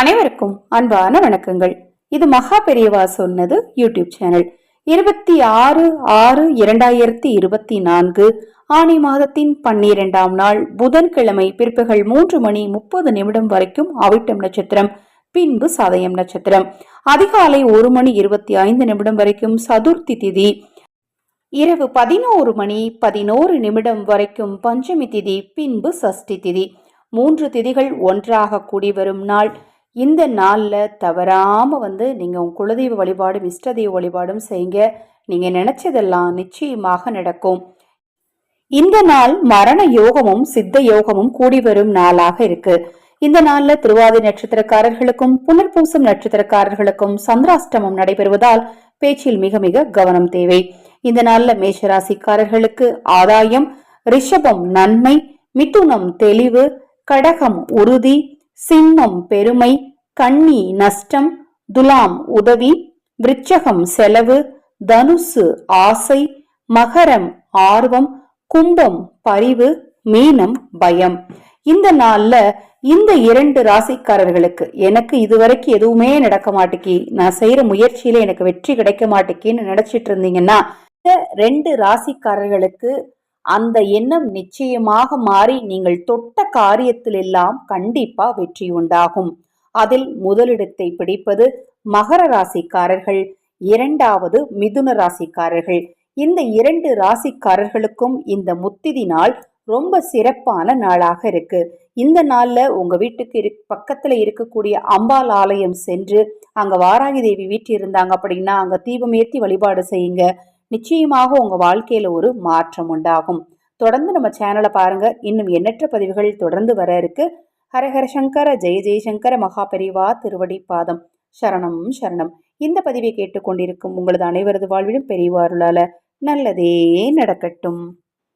அனைவருக்கும் அன்பான வணக்கங்கள். இது மகா பெரியவா சொன்னது யூடியூப் சேனல். இருபத்தி ஆறு ஆறு இரண்டாயிரத்தி இருபத்தி நான்கு ஆணி மாதத்தின் பன்னிரெண்டாம் நாள் புதன்கிழமை பிற்பகல் மூன்று மணி முப்பது நிமிடம் வரைக்கும் அவிட்டம் நட்சத்திரம் பின்பு சதயம் நட்சத்திரம். அதிகாலை ஒரு மணி இருபத்தி ஐந்து நிமிடம் வரைக்கும் சதுர்த்தி திதி. இரவு பதினோரு மணி பதினோரு நிமிடம் வரைக்கும் பஞ்சமி திதி பின்பு சஷ்டி திதி. மூன்று திதிகள் ஒன்றாக கூடி வரும் நாள். இந்த நாளில் தவறாமல் வந்து நீங்கள் உங்கள் குலதெய்வ வழிபாடும் இஷ்ட தெய்வ வழிபாடும் செய்யுங்க நீங்கள் நினச்சதெல்லாம் நிச்சயமாக நடக்கும். இந்த நாள் மரண யோகமும் சித்த யோகமும் கூடி வரும் நாளாக இருக்கு. இந்த நாள்ல திருவாதி நட்சத்திரக்காரர்களுக்கும் புனர்பூசம் நட்சத்திரக்காரர்களுக்கும் சந்திராஷ்டமம் நடைபெறுவதால் பேச்சில் மிக மிக கவனம் தேவை. இந்த நாள்ல மேஷராசிக்காரர்களுக்கு ஆதாயம் ரிஷபம் நன்மை மிதுனம் தெளிவு கடகம் உறுதி சிம்மம் பெருமை கன்னி நஷ்டம் துலாம் உதவி விருச்சகம் செலவு தனுசு ஆசை மகரம் ஆர்வம் கும்பம் பரிவு மீனம் பயம். இந்த நாள்ல இந்த இரண்டு ராசிக்காரர்களுக்கு எனக்கு இதுவரைக்கும் எதுவுமே நடக்க மாட்டேக்கி. நான் செய்யற முயற்சியில எனக்கு வெற்றி கிடைக்க மாட்டேக்கின்னு நினைச்சிட்டு இருந்தீங்கன்னா இந்த ரெண்டு ராசிக்காரர்களுக்கு அந்த எண்ணம் நிச்சயமாக மாறி நீங்கள் தொட்ட காரியத்திலெல்லாம் கண்டிப்பா வெற்றி உண்டாகும். அதில் முதலிடத்தை பிடிப்பது மகர ராசிக்காரர்கள் இரண்டாவது மிதுன ராசிக்காரர்கள். இந்த இரண்டு ராசிக்காரர்களுக்கும் இந்த முத்திதி நாள் ரொம்ப சிறப்பான நாளாக இருக்கு. இந்த நாள்ல உங்க வீட்டுக்கு இரு பக்கத்துல இருக்கக்கூடிய அம்பாள் ஆலயம் சென்று அங்க வாராகி தேவி வீட்டில் இருந்தாங்க அப்படின்னா அங்க தீபம் ஏற்றி வழிபாடு செய்யுங்க. நிச்சயமாக உங்கள் வாழ்க்கையில் ஒரு மாற்றம் உண்டாகும். தொடர்ந்து நம்ம சேனலை பாருங்கள் இன்னும் எண்ணற்ற பதிவுகள் தொடர்ந்து வர இருக்கு. ஹரஹர சங்கர ஜெய ஜெயசங்கர மகாபெரிவா திருவடி பாதம். சரணம் சரணம். இந்த பதிவை கேட்டுக்கொண்டிருக்கும் உங்களது அனைவரது வாழ்விலும் பெரியவாருளால நல்லதே நடக்கட்டும்.